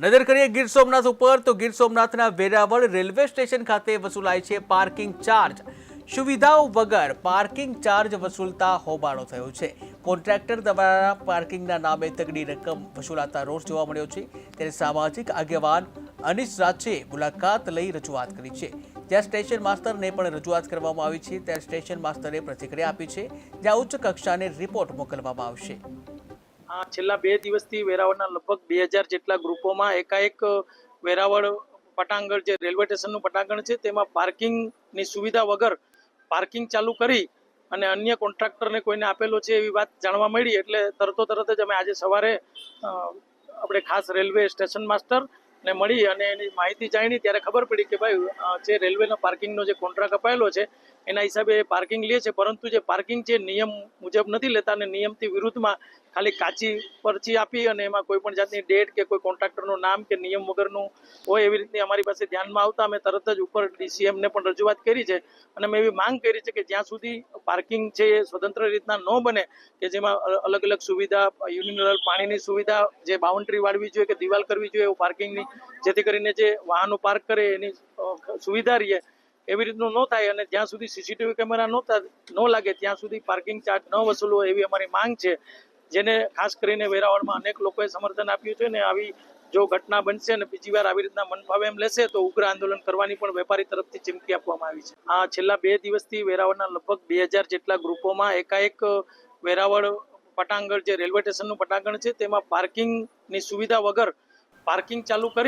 નજર કરીએ ગીર સોમનાથ ઉપર, તો ગીર સોમનાથના વેરાવળ રેલવે સ્ટેશન ખાતે વસૂલાય છે પાર્કિંગ ચાર્જ. સુવિધાઓ વગર પાર્કિંગ ચાર્જ વસૂલતા હોબાળો થયો છે. કોન્ટ્રાક્ટર દ્વારા પાર્કિંગના નામે તગડી રકમ વસૂલાતા રોષ જોવા મળ્યો છે. ત્યારે સામાજિક આગેવાન અનિશ રાજે મુલાકાત લઈ રજૂઆત કરી છે. જ્યાં સ્ટેશન માસ્તરને પણ રજૂઆત કરવામાં આવી છે ત્યારે સ્ટેશન માસ્તરે પ્રતિક્રિયા આપી છે, જ્યાં ઉચ્ચ કક્ષાને રિપોર્ટ મોકલવામાં આવશે. છેલ્લા બે દિવસથી વેરાવળના લગભગ બે હજાર જેટલા ગ્રુપોમાં એકાએક વેરાવળ પટાંગણ જે રેલવે સ્ટેશનનું પટાંગણ છે, તેમાં પાર્કિંગની સુવિધા વગર પાર્કિંગ ચાલુ કરી અને અન્ય કોન્ટ્રાક્ટરને કોઈને આપેલો છે એવી વાત જાણવા મળી, એટલે તરતો તરત જ અમે આજે સવારે આપણે ખાસ રેલવે સ્ટેશન માસ્ટર ને મળી અને એની માહિતી જાણી, ત્યારે ખબર પડી કે ભાઈ જે રેલવેનો પાર્કિંગનો જે કોન્ટ્રાક્ટ અપાયેલો છે એના હિસાબે પાર્કિંગ લે છે, પરંતુ જે પાર્કિંગ છે નિયમ મુજબ નથી લેતા અને નિયમથી વિરુદ્ધમાં ખાલી કાચી પરચી આપી અને એમાં કોઈ પણ જાતની ડેટ કે કોઈ કોન્ટ્રાક્ટરનું નામ કે નિયમ વગરનું હોય એવી રીતની અમારી પાસે ધ્યાનમાં આવતા અમે તરત જ ઉપર ડીસીએમને પણ રજૂઆત કરી છે. અને મેં એવી માંગ કરી છે કે જ્યાં સુધી પાર્કિંગ છે એ સ્વતંત્ર રીતના ન બને કે જેમાં અલગ અલગ સુવિધા યુનિનલ પાણીની સુવિધા, જે બાઉન્ડ્રી વાળવી જોઈએ કે દિવાલ કરવી જોઈએ, એવું પાર્કિંગની જેથી કરીને જે વાહનો પાર્ક કરે એની સુવિધા રહીએ એવી રીતનું ન થાય અને જ્યાં સુધી સીસીટીવી કેમેરા ન લાગે, ત્યાં સુધી પાર્કિંગ ચાર્જ ન વસૂલવો એવી અમારી માંગ છે. જેને ખાસ કરીને વેરાવળમાં અનેક લોકોએ સમર્થન આપ્યું છે ને આવી જો ઘટના બનશે અને બીજી વાર આવી રીતના મનફાવે એમ લેશે, તો ઉગ્ર આંદોલન કરવાની પણ વેપારી તરફથી ચીમકી આપવામાં આવી છે. આ છેલ્લા બે દિવસથી વેરાવળના લગભગ બે હજાર જેટલા ગ્રુપોમાં એકાએક વેરાવળ પટાંગણ જે રેલવે સ્ટેશનનું પટાંગણ છે, તેમાં પાર્કિંગની સુવિધા વગર પાર્કિંગ ચાલુ કરી